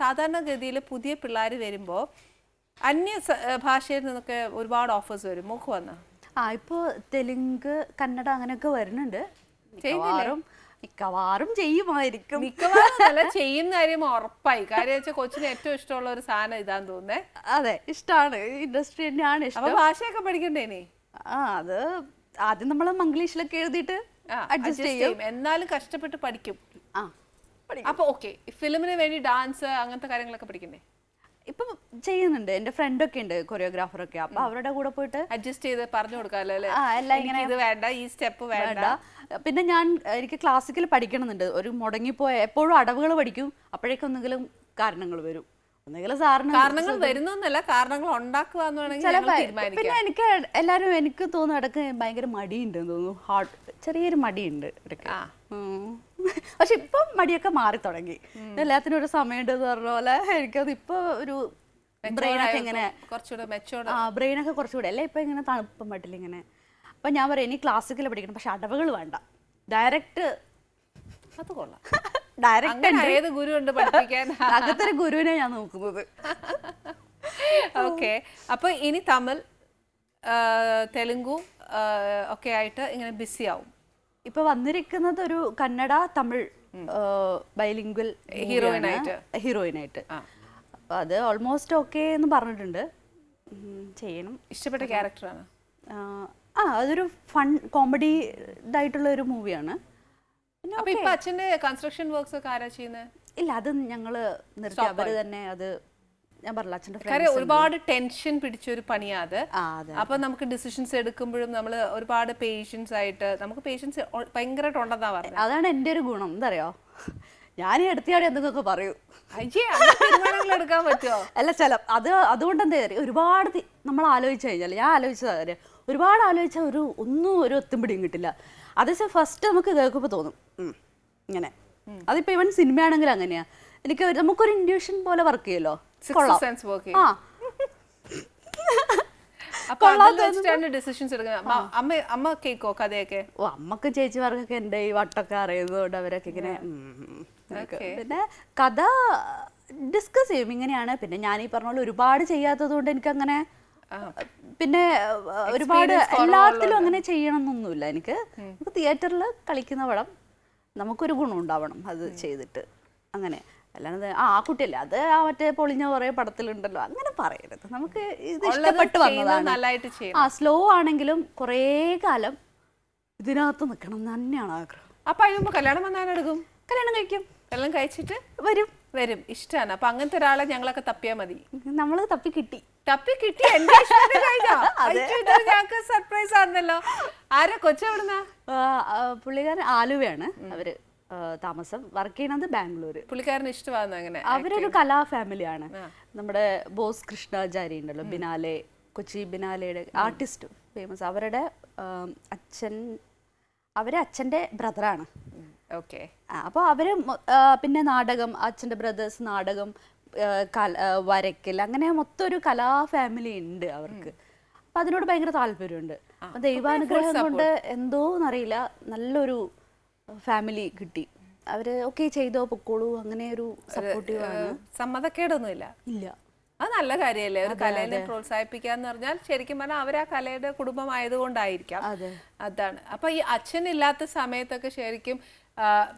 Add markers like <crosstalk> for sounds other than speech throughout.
സാധാരണഗതിയിൽ പുതിയ പിള്ളേർ വരുമ്പോൾ അന്യ ഭാഷയിൽ നിന്നൊക്കെ ഒരുപാട് ഓഫേഴ്സ് വരും. മോക്ക് വന്ന്? ആ ഇപ്പോൾ തെലുങ്ക് കന്നഡ അങ്ങനെയൊക്കെ വരുന്നുണ്ട്. മിക്കവാറും മിക്കവാറും ചെയ്യുമായിരിക്കും. മിക്കവാറും ചെയ്യുന്ന കാര്യം ഉറപ്പായി. കാര്യം വെച്ചാൽ കൊച്ചിന് ഏറ്റവും ഇഷ്ടമുള്ള ഒരു സാധനം ഇതാന്ന് തോന്നുന്നേ. അതെ ഇഷ്ടമാണ് ഇൻഡസ്ട്രി തന്നെയാണ് ഇഷ്ടം. ഭാഷയൊക്കെ പഠിക്കണ്ടേ ഇനി? ആ അത് ആദ്യം നമ്മൾ മംഗ്ലീഷിലൊക്കെ എഴുതിയിട്ട് അഡ്ജസ്റ്റ് ചെയ്യും. എന്നാലും കഷ്ടപ്പെട്ട് പഠിക്കും. ആ. അപ്പൊ ഓക്കെ ഫിലിമിന് വേണ്ടി ഡാൻസ് അങ്ങനത്തെ കാര്യങ്ങളൊക്കെ പഠിക്കണ്ടേ ഇപ്പം ചെയ്യുന്നുണ്ട്. എന്റെ ഫ്രണ്ടൊക്കെ ഉണ്ട് കൊറിയോഗ്രാഫറൊക്കെ. അപ്പൊ അവരുടെ കൂടെ പോയിട്ട് അഡ്ജസ്റ്റ് ചെയ്ത് പറഞ്ഞു കൊടുക്കാമല്ലോ അല്ലേ? ആ, എല്ലാം എനിക്ക് ഇത് വേണ്ട ഈ സ്റ്റെപ്പ് വേണ്ട. പിന്നെ ഞാൻ എനിക്ക് ക്ലാസിക്കൽ പഠിക്കണമെന്നുണ്ട്. ഒരു മുടങ്ങിപ്പോയ എപ്പോഴും അടവുകൾ പഠിക്കും. അപ്പോഴേക്കും എന്തെങ്കിലും കാരണങ്ങൾ വരും. കാരണങ്ങൾ വരുന്നൊന്നല്ല കാരണങ്ങൾ ഉണ്ടാക്കുക പിന്നെ എനിക്ക് എല്ലാരും എനിക്ക് തോന്നുന്നു ഇടയ്ക്ക് ഭയങ്കര മടിയുണ്ട് തോന്നുന്നു. ഹാർട്ട് ചെറിയൊരു മടിയുണ്ട് ഇടയ്ക്ക്. <laughs> പക്ഷെ ഇപ്പം മടിയൊക്കെ മാറി തുടങ്ങി. എല്ലാത്തിനും ഒരു സമയമുണ്ട് എന്ന് പറഞ്ഞ പോലെ എനിക്കത് ഇപ്പൊ ഒരു ബ്രെയിനൊക്കെ ഇങ്ങനെ കുറച്ചുകൂടെ ആ ബ്രെയിനൊക്കെ കുറച്ചുകൂടെ. അല്ലേ? ഇപ്പൊ ഇങ്ങനെ തണുപ്പം പറ്റില്ല ഇങ്ങനെ. അപ്പൊ ഞാൻ പറയാം ഇനി ക്ലാസിക്കൽ പഠിക്കണം. പക്ഷെ അടവുകൾ വേണ്ട. ഡയറക്റ്റ് അത് കൊള്ളാം. <laughs> ഡയറക്റ്റ് ഏത് ഗുരു ഉണ്ട് പഠിപ്പിക്കാൻ? <laughs> അകത്തൊരു ഗുരുവിനെ ഞാൻ നോക്കുന്നത്. ഓക്കെ അപ്പൊ ഇനി തമിഴ് തെലുങ്കു ഒക്കെ ആയിട്ട് ഇങ്ങനെ ബിസി ആവും. ഇപ്പൊ വന്നിരിക്കുന്നത് ഒരു കന്നഡ തമിഴ് ബൈലിംഗ്വൽ. ഹീറോയിൻ ആയിട്ട് അപ്പൊ അത് ഓൾമോസ്റ്റ് ഓക്കെ എന്ന് പറഞ്ഞിട്ടുണ്ട്. ചെയ്യണം. ഇഷ്ടപ്പെട്ട ക്യാരക്ടറാണ്? ആ, അതൊരു ഫൺ കോമഡി ഇതായിട്ടുള്ള ഒരു മൂവിയാണ്. പിന്നെ അപ്പൊ ഇപ്പൊ അച്ഛന്റെ കൺസ്ട്രക്ഷൻ വർക്ക്സ് ഒക്കെ ആരാ ചെയ്യുന്നത് ഇല്ല അത് ഞങ്ങൾ നിർത്തി. അവർ തന്നെ അത് ഞാൻ പറഞ്ഞില്ല അച്ഛന്റെ കാര്യം ഒരുപാട് ടെൻഷൻ പിടിച്ച ഒരു പണിയാ അത്. അപ്പൊ നമുക്ക് ഡിസിഷൻസ് എടുക്കുമ്പോഴും നമ്മൾ ഒരുപാട് പേഷ്യൻസ് ആയിട്ട് നമുക്ക് പേഷ്യൻസ് ഭയങ്കരമായിട്ട് ഉണ്ടെന്നാ പറഞ്ഞത്. അതാണ് എന്റെ ഒരു ഗുണം. എന്താ അറിയോ ഞാൻ എടുത്തിയാടെ എന്തെങ്കിലുമൊക്കെ പറയൂ. എടുക്കാൻ പറ്റുമോ അല്ല ചില അത് അതുകൊണ്ട് എന്താ കാര്യം? ഒരുപാട് നമ്മൾ ആലോചിച്ച് കഴിഞ്ഞാൽ ഞാൻ ആലോചിച്ചതാ കാര്യം ഒരുപാട് ആലോചിച്ചാൽ ഒരു ഒന്നും ഒരു ഒത്തുംപിടിയും കിട്ടില്ല. അതേസമയം ഫസ്റ്റ് നമുക്ക് കേൾക്കുമ്പോൾ തോന്നും ഇങ്ങനെ. അതിപ്പോൾ ഇവൻ സിനിമയാണെങ്കിൽ അങ്ങനെയാ. എനിക്ക് നമുക്കൊരു ഇൻഡ്യൂഷൻ പോലെ വർക്ക് ചെയ്യുമല്ലോ. വർക്ക് ആ. <laughs> ഓ അമ്മക്കും ചേച്ചിമാർക്കൊക്കെ എന്റെ ഈ വട്ടൊക്കെ അറിയുന്നതുകൊണ്ട് അവരൊക്കെ ഇങ്ങനെ. പിന്നെ കഥ ഡിസ്കസ് ചെയ്യും ഇങ്ങനെയാണ്. പിന്നെ ഞാൻ ഈ പറഞ്ഞ പോലെ ഒരുപാട് ചെയ്യാത്തത് കൊണ്ട് എനിക്കങ്ങനെ പിന്നെ അഹ്, ഒരുപാട് എല്ലാത്തിലും അങ്ങനെ ചെയ്യണം എന്നൊന്നുമില്ല എനിക്ക് തിയേറ്ററിൽ കളിക്കുന്ന പടം നമുക്കൊരു ഗുണം ഉണ്ടാവണം അത് ചെയ്തിട്ട്. അങ്ങനെ. അല്ലാതെ ആ ആ കുട്ടിയല്ലേ. അത് ആ മറ്റേ പൊളിഞ്ഞ കുറേ പടത്തിലുണ്ടല്ലോ. അങ്ങനെ പറയരുത്. നമുക്ക് ഇത് ഇഷ്ടപ്പെട്ട് വന്നതാണ്. ആ സ്ലോ ആണെങ്കിലും കുറേ കാലം ഇതിനകത്ത് നിൽക്കണം എന്ന് തന്നെയാണ് ആഗ്രഹം. അപ്പൊ അതിനുമ്പോ കല്യാണം വന്നാൽ എടുക്കും? കല്യാണം കഴിക്കും. കല്യാണം കഴിച്ചിട്ട് വരും. വരും. ഇഷ്ടമാണ്. അപ്പൊ അങ്ങനത്തെ ഒരാളെ ഞങ്ങളൊക്കെ തപ്പിയാ മതി. നമ്മൾ തപ്പി കിട്ടി. തപ്പി കിട്ടി. എന്റെ <laughs> ഞങ്ങൾക്ക് സർപ്രൈസ് ആണല്ലോ. ആരാ കൊച്ചെവിടുന്ന? ആ, ആ, പുള്ളിക്കാരൻ ആലുവയാണ്. അവർ താമസം വർക്ക് ചെയ്യണത് ബാംഗ്ലൂർ പുള്ളിക്കാരന് ഇഷ്ടമാണ് അങ്ങനെ അവരൊരു കലാ ഫാമിലിയാണ് നമ്മുടെ ബോസ് കൃഷ്ണാചാരി ഉണ്ടല്ലോ ബിനാലെ കൊച്ചി ബിനാലയുടെ ആർട്ടിസ്റ്റ് ഫേമസ് അവരുടെ അച്ഛൻ അവരെ അച്ഛന്റെ ബ്രദറാണ് ഓക്കെ അപ്പോൾ അവർ പിന്നെ നാടകം അച്ഛന്റെ ബ്രദേഴ്സ് നാടകം കല വരയ്ക്കൽ അങ്ങനെ മൊത്തം ഒരു കലാ ഫാമിലി ഉണ്ട് അവർക്ക്. അപ്പം അതിനോട് ഭയങ്കര താല്പര്യമുണ്ട്. അപ്പം ദൈവാനുഗ്രഹം കൊണ്ട് എന്തോ എന്നറിയില്ല നല്ലൊരു ഫാമിലി കിട്ടി. അവർ ഓക്കെ ചെയ്തോ പൊക്കോളൂ. അങ്ങനെ ഒരു സപ്പോർട്ടീവ് ആണ്. സമ്മതക്കേടൊന്നുമില്ല. ഇല്ല. അത് നല്ല കാര്യമല്ലേ? ഒരു കലയെ പ്രോത്സാഹിപ്പിക്കുക എന്ന് പറഞ്ഞാൽ ശരിക്കും പറഞ്ഞാൽ അവർ ആ കലയുടെ കുടുംബമായതുകൊണ്ടായിരിക്കാം. അതെ. അതാണ്. അപ്പൊ ഈ അച്ഛൻ ഇല്ലാത്ത സമയത്തൊക്കെ ശരിക്കും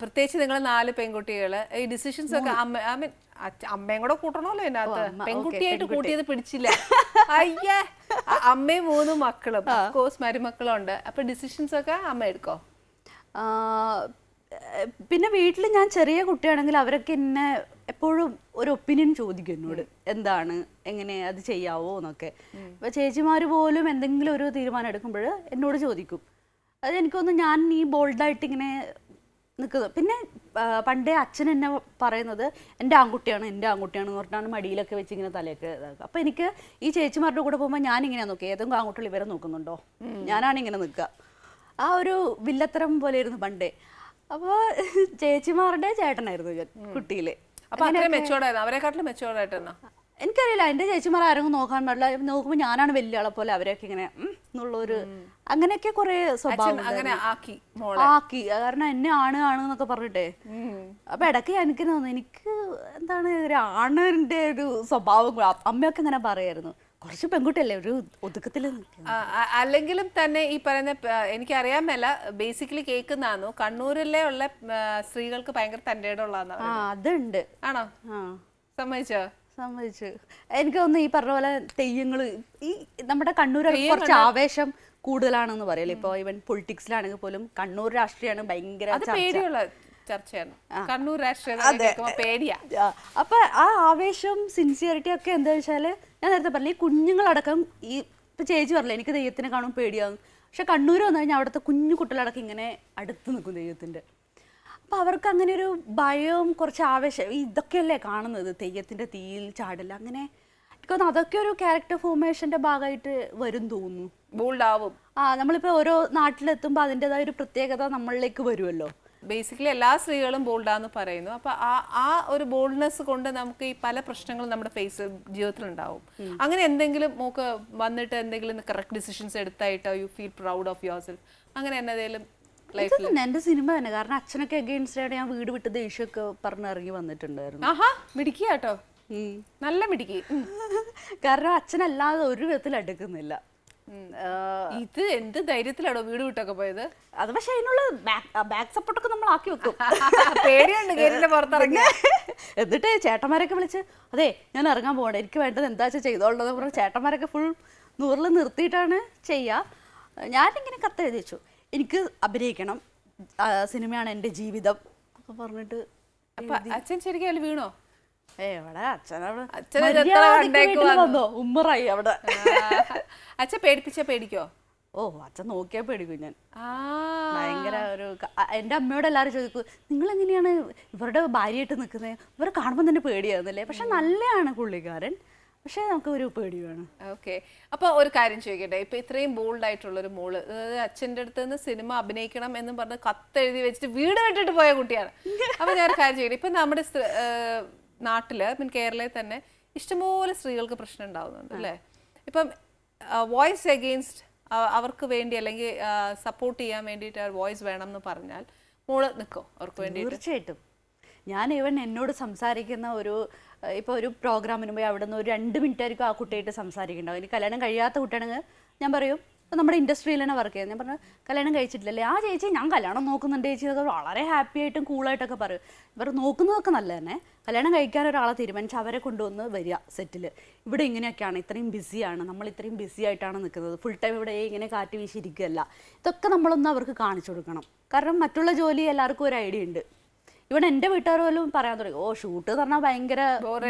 പ്രത്യേകിച്ച് നിങ്ങൾ നാല് പെൺകുട്ടികൾ ഈ ഡിസിഷൻസ് ഒക്കെ അമ്മ ഐ മീൻ അമ്മയും കൂടെ കൂട്ടണമല്ലോ ഇതിനകത്ത്. പെൺകുട്ടിയായിട്ട് കൂട്ടിയത് പിടിച്ചില്ല. അയ്യേ! അമ്മയും മൂന്ന് മക്കളും. കോഴ്സ് മരുമക്കളും ഉണ്ട് അപ്പൊ ഡിസിഷൻസ് ഒക്കെ അമ്മ എടുക്കോ? പിന്നെ വീട്ടിൽ ഞാൻ ചെറിയ കുട്ടിയാണെങ്കിൽ അവരൊക്കെ എന്നെ എപ്പോഴും ഒരു ഒപ്പീനിയൻ ചോദിക്കും എന്നോട്. എന്താണ്? എങ്ങനെ അത് ചെയ്യാവോ എന്നൊക്കെ. അപ്പൊ ചേച്ചിമാർ പോലും എന്തെങ്കിലും ഒരു തീരുമാനം എടുക്കുമ്പോൾ എന്നോട് ചോദിക്കും. അത് എനിക്കൊന്ന് ഞാൻ ഈ ബോൾഡായിട്ട് ഇങ്ങനെ നിൽക്കുന്നത്. പിന്നെ പണ്ടേ അച്ഛൻ എന്നെ പറയുന്നത് എന്റെ ആൺകുട്ടിയാണ് എന്റെ ആൺകുട്ടിയാണ് എന്ന് പറഞ്ഞിട്ടാണ് മടിയിലൊക്കെ വെച്ച് ഇങ്ങനെ തലയൊക്കെ ഇതാക്കുക. അപ്പോൾ എനിക്ക് ഈ ചേച്ചിമാരുടെ കൂടെ പോകുമ്പോൾ ഞാൻ ഇങ്ങനെയാണ് നോക്കുക ഏതെങ്കിലും ആൺകുട്ടികൾ ഇവരെ നോക്കുന്നുണ്ടോ? ഞാനാണ് ഇങ്ങനെ നിൽക്കുക. ആ ഒരു വില്ലത്തരം പോലെ ഇരുന്നു പണ്ടേ. അപ്പോൾ ചേച്ചിമാരുടെ ചേട്ടനായിരുന്നു ഞാൻ കുട്ടിയിലെ. അപ്പൊ അത്രയും മെച്ചോർഡായിരുന്നു അവരെക്കാട്ടിലും മെച്ചോർഡായിട്ടെന്നാ എനിക്കറിയില്ല എന്റെ ചേച്ചിമാർ ആരും നോക്കാൻ പാടില്ല. നോക്കുമ്പോൾ ഞാനാണ് വലിയ ആളെ പോലെ അവരെയൊക്കെ ഇങ്ങനെ ഒരു എന്നുള്ളൊരു അങ്ങനെയൊക്കെ കുറേ സ്വഭാവം അങ്ങനെ ആക്കി ആക്കി. കാരണം എന്നെ ആണ് ആണ് എന്നൊക്കെ പറഞ്ഞിട്ടേ. അപ്പൊ ഇടയ്ക്ക് എനിക്ക് തോന്നുന്നു എനിക്ക് എന്താണ് ഒരു ആണിന്റെ ഒരു സ്വഭാവം അമ്മയൊക്കെ ഇങ്ങനെ പറയായിരുന്നു. കുറച്ച് പെൺകുട്ടിയല്ലേ ഒരു ഒതുക്കത്തിൽ അല്ലെങ്കിലും തന്നെ ഈ പറയുന്ന എനിക്കറിയാൻ മേല ബേസിക്കലി കേൾക്കുന്നതാണോ? കണ്ണൂരിലെ ഉള്ള സ്ത്രീകൾക്ക് ഭയങ്കര തന്റെ അതുണ്ട്. ആണോ? സമ്മതിച്ചോ? സമ്മതിച്ചു. എനിക്ക് തോന്നുന്നു ഈ പറഞ്ഞ പോലെ തെയ്യങ്ങൾ ഈ നമ്മുടെ കണ്ണൂർ കുറച്ച് ആവേശം കൂടുതലാണെന്ന് പറയല്ലേ? ഇപ്പൊ ഈവൻ പൊളിറ്റിക്സിലാണെങ്കിൽ പോലും കണ്ണൂർ രാഷ്ട്രീയമാണ് ഭയങ്കര ചർച്ചയാണ്. കണ്ണൂർ രാഷ്ട്രീയ പേടിയാ. അപ്പൊ ആ ആവേശം സിൻസിയറിറ്റി ഒക്കെ എന്താ വെച്ചാൽ ഞാൻ നേരത്തെ പറഞ്ഞു ഈ കുഞ്ഞുങ്ങളടക്കം ഈ ഇപ്പൊ ചേച്ചി പറഞ്ഞില്ല എനിക്ക് ദൈവത്തിനെ കാണും പേടിയാവും പക്ഷെ കണ്ണൂർ വന്നു കഴിഞ്ഞാൽ അവിടുത്തെ കുഞ്ഞു കുട്ടികളടക്കം ഇങ്ങനെ അടുത്ത് നിൽക്കും ദൈവത്തിന്റെ. അപ്പൊ അവർക്ക് അങ്ങനെ ഒരു ഭയവും കുറച്ച് ആവേശം ഇതൊക്കെയല്ലേ കാണുന്നത്? തെയ്യത്തിന്റെ തീയിൽ ചാടില്ല അങ്ങനെ എനിക്ക് അതൊക്കെ ഒരു ക്യാരക്ടർ ഫോർമേഷന്റെ ഭാഗമായിട്ട് വരും തോന്നുന്നു. ബോൾഡ് ആ നമ്മളിപ്പോ ഓരോ നാട്ടിലെത്തുമ്പോൾ അതിന്റെതായ ഒരു പ്രത്യേകത നമ്മളിലേക്ക് വരുമല്ലോ ബേസിക്കലി എല്ലാ സ്ത്രീകളും ബോൾഡാന്ന് പറയുന്നു. അപ്പൊ ആ ആ ഒരു ബോൾഡ്നെസ് കൊണ്ട് നമുക്ക് ഈ പല പ്രശ്നങ്ങളും നമ്മുടെ ഫേസ് ജീവിതത്തിൽ ഉണ്ടാവും. അങ്ങനെ എന്തെങ്കിലും മോക്ക് വന്നിട്ട് എന്തെങ്കിലും correct decisions എടുത്തായിട്ടോ you feel proud of yourself അങ്ങനെ എന്തെങ്കിലും എന്റെ സിനിമ തന്നെ. കാരണം അച്ഛനൊക്കെ അഗെയിൻസ്റ്റ് ആയിട്ട് ഞാൻ വീട് വിട്ട് ദേഷ്യമൊക്കെ പറഞ്ഞ് ഇറങ്ങി വന്നിട്ടുണ്ടായിരുന്നു. ആഹാ മിടിക്കുക കേട്ടോ നല്ല മിടിക്ക്. <laughs> കാരണം അച്ഛനല്ലാതെ ഒരു വിധത്തിൽ അടുക്കുന്നില്ല. ആ, ഇത് എന്ത് ധൈര്യത്തിലാണോ വീട് വിട്ടൊക്കെ പോയത്? അത് പക്ഷെ അതിനുള്ള ബാക്ക് സപ്പോർട്ടൊക്കെ നമ്മൾ ആക്കി വെക്കും. <laughs> പേടിയുണ്ട് ഗേറ്റിന്റെ പുറത്തിറങ്ങി <laughs> എന്നിട്ട് ചേട്ടന്മാരൊക്കെ വിളിച്ച് അതെ ഞാൻ ഇറങ്ങാൻ പോകണം എനിക്ക് വേണ്ടത് എന്താ വെച്ചാൽ ചെയ്തോളൂ പറഞ്ഞു ചേട്ടന്മാരൊക്കെ ഫുൾ നൂറിൽ നിർത്തിയിട്ടാണ് ചെയ്യുക ഞാനിങ്ങനെ കത്ത് എഴുതി വെച്ചു. എനിക്ക് അഭിനയിക്കണം. സിനിമയാണ് എന്റെ ജീവിതം. പറഞ്ഞിട്ട് അപ്പൊ അച്ഛൻ ശരിക്കും അതിൽ വീണോ? എവിടെ? അച്ഛനവിടെ അച്ഛൻ ഇത് എത്ര മര്യാദയ്ക്ക് കണ്ടേക്ക് വീട്ടിൽ വന്നു? വന്നോ? ഉമ്മറായി അവിടെ. പേടിപ്പിച്ച? പേടിക്കോ? ഓ അച്ഛൻ നോക്കിയാ പേടിക്കും ഞാൻ. ആ. ഭയങ്കര ഒരു ക- അ- എന്റെ അമ്മയോട് എല്ലാവരും ചോദിക്കും നിങ്ങൾ എങ്ങനെയാണ് ഇവരുടെ ഭാര്യയായിട്ട് നിൽക്കുന്നത് ഇവരെ കാണുമ്പോൾ തന്നെ പേടിയാകുന്നില്ലേ പക്ഷെ നല്ലതാണ് പുള്ളിക്കാരൻ. പക്ഷെ നമുക്ക് ഒരു പേടി വേണം. ഓക്കെ. അപ്പൊ ഒരു കാര്യം ചോദിക്കട്ടെ? ഇപ്പൊ ഇത്രയും ബോൾഡ് ആയിട്ടുള്ള ഒരു മോൾ അതായത് അച്ഛന്റെ അടുത്ത് നിന്ന് സിനിമ അഭിനയിക്കണം എന്ന് പറഞ്ഞ് കത്തെഴുതി വെച്ചിട്ട് വീട് വിട്ടിട്ട് പോയ കുട്ടിയാണ്. അപ്പൊ ഞാൻ ഒരു കാര്യം ചോദിക്കട്ടെ? ഇപ്പൊ നമ്മുടെ സ്ത്രീ- നാട്ടിൽ മീൻ കേരളയിൽ തന്നെ ഇഷ്ടംപോലെ സ്ത്രീകൾക്ക് പ്രശ്നം ഉണ്ടാവുന്നുണ്ട് അല്ലേ? ഇപ്പം വോയിസ് എഗെയിൻസ്റ്റ് അവർക്ക് വേണ്ടി അല്ലെങ്കിൽ സപ്പോർട്ട് ചെയ്യാൻ വേണ്ടിയിട്ട് വോയിസ് വേണം എന്ന് പറഞ്ഞാൽ മോൾ നിൽക്കും അവർക്ക് വേണ്ടി തീർച്ചയായിട്ടും. ഞാൻ ഇവൻ എന്നോട് സംസാരിക്കുന്ന ഒരു ഇപ്പോൾ ഇപ്പൊ ഒരു പ്രോഗ്രാമിന് പോയി അവിടെ നിന്ന് ഒരു രണ്ട് മിനിറ്റ് ആയിരിക്കും ആ കുട്ടിയായിട്ട് സംസാരിക്കുന്നുണ്ടാവും ഇനി കല്യാണം കഴിയാത്ത കുട്ടിയാണെങ്കിൽ ഞാൻ പറയും നമ്മുടെ ഇൻഡസ്ട്രിയിൽ തന്നെ വർക്ക് ചെയ്യുന്നത്. ഞാൻ പറഞ്ഞു കല്യാണം കഴിച്ചിട്ടില്ലല്ലേ? ആ ചേച്ചി ഞാൻ കല്യാണം നോക്കുന്നുണ്ട് ചേച്ചി എന്നൊക്കെ വളരെ ഹാപ്പി ആയിട്ടും കൂളായിട്ടൊക്കെ പറയും. ഇവർ നോക്കുന്നതൊക്കെ നല്ല തന്നെ. കല്യാണം കഴിക്കാൻ ഒരാളെ തീരുമാനിച്ച് അവരെ കൊണ്ടുവന്ന് വരിക സെറ്റിൽ ഇവിടെ ഇങ്ങനെയൊക്കെയാണ്. ഇത്രയും ബിസിയാണ് നമ്മൾ ഇത്രയും ബിസി ആയിട്ടാണ് നിൽക്കുന്നത്. ഫുൾ ടൈം ഇവിടെ ഇങ്ങനെ കാറ്റ് വീശിയിരിക്കുകയല്ല. ഇതൊക്കെ നമ്മളൊന്ന് അവർക്ക് കാണിച്ചു കൊടുക്കണം. കാരണം മറ്റുള്ള ജോലി എല്ലാവർക്കും ഒരു ഐഡിയ ഉണ്ട്. ഇവിടെ എന്റെ വീട്ടുകാർ പോലും പറയാൻ തുടങ്ങി ഓ ഷൂട്ട് എന്ന് പറഞ്ഞാൽ ഭയങ്കര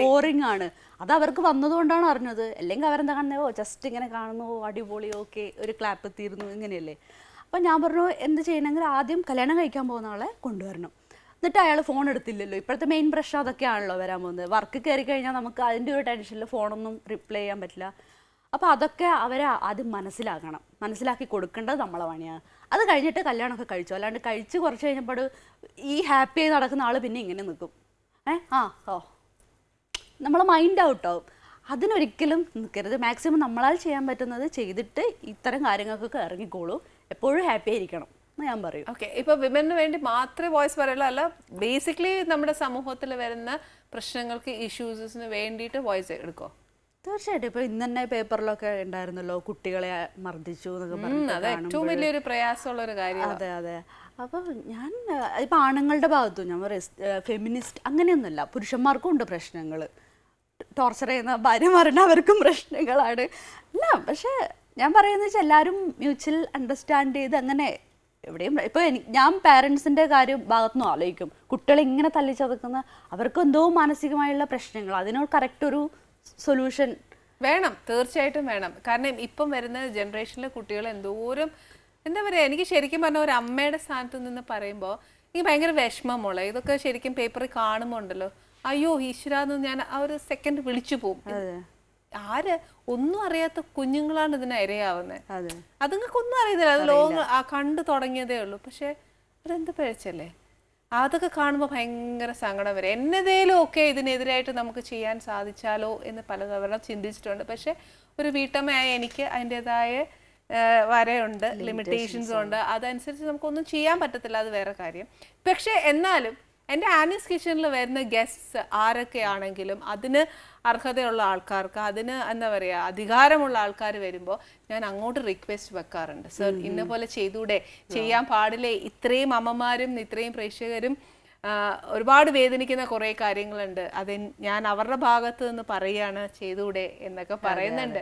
ബോറിംഗ് ആണ്. അത് അവർക്ക് വന്നതുകൊണ്ടാണ് അറിഞ്ഞത്. അല്ലെങ്കിൽ അവരെന്താ കാണുന്നത് ഓ ജസ്റ്റ് ഇങ്ങനെ കാണുന്നു ഓ അടിപൊളി ഓക്കെ ഒരു ക്ലാപ്പ് എത്തിയിരുന്നു ഇങ്ങനെയല്ലേ. അപ്പം ഞാൻ പറഞ്ഞു എന്ത് ചെയ്യണമെങ്കിൽ ആദ്യം കല്യാണം കഴിക്കാൻ പോകുന്ന ആളെ കൊണ്ടുവരണം. എന്നിട്ട് അയാൾ ഫോൺ എടുത്തില്ലല്ലോ. ഇപ്പോഴത്തെ മെയിൻ പ്രശ്നം അതൊക്കെയാണല്ലോ വരാൻ പോകുന്നത്. വർക്ക് കയറി കഴിഞ്ഞാൽ നമുക്ക് അതിന്റെ ഒരു ടെൻഷനിൽ ഫോണൊന്നും റിപ്ലൈ ചെയ്യാൻ പറ്റില്ല. അപ്പോൾ അതൊക്കെ അവരെ ആദ്യം മനസ്സിലാക്കണം. മനസ്സിലാക്കി കൊടുക്കേണ്ടത് നമ്മളെ പണിയാണ്. അത് കഴിഞ്ഞിട്ട് കല്യാണമൊക്കെ കഴിച്ചു. അല്ലാണ്ട് കഴിച്ച് കുറച്ച് കഴിഞ്ഞപ്പോൾ ഈ ഹാപ്പി ആയി നടക്കുന്ന ആൾ പിന്നെ ഇങ്ങനെ നിൽക്കും ഏ? ആ ഓ. നമ്മളെ മൈൻഡ് ഔട്ടാവും അതിനൊരിക്കലും നിൽക്കരുത് മാക്സിമം നമ്മളാൽ ചെയ്യാൻ പറ്റുന്നത് ചെയ്തിട്ട് ഇത്തരം കാര്യങ്ങൾക്കൊക്കെ ഇറങ്ങിക്കോളൂ. എപ്പോഴും ഹാപ്പി ആയിരിക്കണം എന്ന് ഞാൻ പറയും. ഓക്കെ. ഇപ്പൊ വിമന് വേണ്ടി മാത്രമേ വോയിസ് പറയുള്ളൂ. അല്ല ബേസിക്കലി നമ്മുടെ സമൂഹത്തിൽ വരുന്ന പ്രശ്നങ്ങൾക്ക് ഇഷ്യൂസിന് വേണ്ടിയിട്ട് വോയിസ് എടുക്കോ തീർച്ചയായിട്ടും. ഇപ്പൊ ഇന്ന് തന്നെ പേപ്പറിലൊക്കെ ഉണ്ടായിരുന്നല്ലോ കുട്ടികളെ മർദ്ദിച്ചു എന്നൊക്കെ അത് ഏറ്റവും വലിയൊരു പ്രയാസമുള്ള ഒരു കാര്യമാണ് അതെ അതെ. അപ്പോൾ ഞാൻ ഇപ്പൊ ആണുങ്ങളുടെ ഭാഗത്തും ഞാൻ ഫെമിനിസ്റ്റ് അങ്ങനെയൊന്നുമല്ല. പുരുഷന്മാർക്കും ഉണ്ട് പ്രശ്നങ്ങൾ ടോർച്ചർ ചെയ്യുന്ന ഭാര്യമാരുടെ അവർക്കും പ്രശ്നങ്ങളാണ്. അല്ല പക്ഷേ ഞാൻ പറയുന്നത് വെച്ചാൽ എല്ലാവരും മ്യൂച്വൽ അണ്ടർസ്റ്റാൻഡ് ചെയ്ത് അങ്ങനെ എവിടെയും ഇപ്പോൾ ഞാൻ പാരൻസിന്റെ കാര്യം ഭാഗത്തുനിന്ന് ആലോചിക്കും. കുട്ടികളെ ഇങ്ങനെ തല്ലിച്ചതക്കുന്ന അവർക്ക് എന്തോ മാനസികമായുള്ള പ്രശ്നങ്ങൾ. അതിനോട് കറക്റ്റ് ഒരു സൊല്യൂഷൻ വേണം തീർച്ചയായിട്ടും വേണം. കാരണം ഇപ്പം വരുന്ന ജനറേഷനിലെ കുട്ടികൾ എന്തോരം എന്താ പറയുക എനിക്ക് ശരിക്കും പറഞ്ഞ ഒരു അമ്മയുടെ സ്ഥാനത്ത് നിന്ന് പറയുമ്പോൾ എനിക്ക് ഭയങ്കര വിഷമമുള്ള മോളെ. ഇതൊക്കെ ശരിക്കും പേപ്പറിൽ കാണുമ്പോൾ ഉണ്ടല്ലോ അയ്യോ ഈശ്വര എന്ന് ഞാൻ ആ ഒരു സെക്കൻഡ് വിളിച്ചു പോകും ആര്? ഒന്നും അറിയാത്ത കുഞ്ഞുങ്ങളാണ് ഇതിന് ഇരയാവുന്നത് അതെ. അതുങ്ങൾക്ക് ഒന്നും അറിയത്തില്ല. അത് ലോകം ആ കണ്ടു തുടങ്ങിയതേ ഉള്ളൂ. പക്ഷെ അതെന്ത് പിഴച്ചല്ലേ അതൊക്കെ കാണുമ്പോൾ ഭയങ്കര സങ്കടം വരും. എന്നതേലും ഒക്കെ ഇതിനെതിരായിട്ട് നമുക്ക് ചെയ്യാൻ സാധിച്ചാലോ എന്ന് പലതവണ ചിന്തിച്ചിട്ടുണ്ട്. പക്ഷെ ഒരു വീട്ടമ്മയായ എനിക്ക് അതിന്റെതായ വരയുണ്ട് ലിമിറ്റേഷൻസ് ഉണ്ട്. അതനുസരിച്ച് നമുക്കൊന്നും ചെയ്യാൻ പറ്റത്തില്ല. അത് വേറെ കാര്യം. പക്ഷെ എന്നാലും എന്റെ ആനീസ് കിച്ചണിൽ വരുന്ന ഗസ്റ്റ്സ് ആരൊക്കെയാണെങ്കിലും അതിന് അർഹതയുള്ള ആൾക്കാർക്ക് അതിന് എന്താ പറയുക അധികാരമുള്ള ആൾക്കാർ വരുമ്പോൾ ഞാൻ അങ്ങോട്ട് റിക്വസ്റ്റ് വെക്കാറുണ്ട്. സർ ഇന്ന പോലെ ചെയ്തൂടെ? ചെയ്യാൻ പാടില്ലേ? ഇത്രയും അമ്മമാരും ഇത്രയും പ്രേക്ഷകരും ഒരുപാട് വേദനിക്കുന്ന കുറേ കാര്യങ്ങളുണ്ട്. അത് ഞാൻ അവരുടെ ഭാഗത്ത് നിന്ന് പറയുകയാണ് ചെയ്തൂടെ എന്നൊക്കെ പറയുന്നുണ്ട്.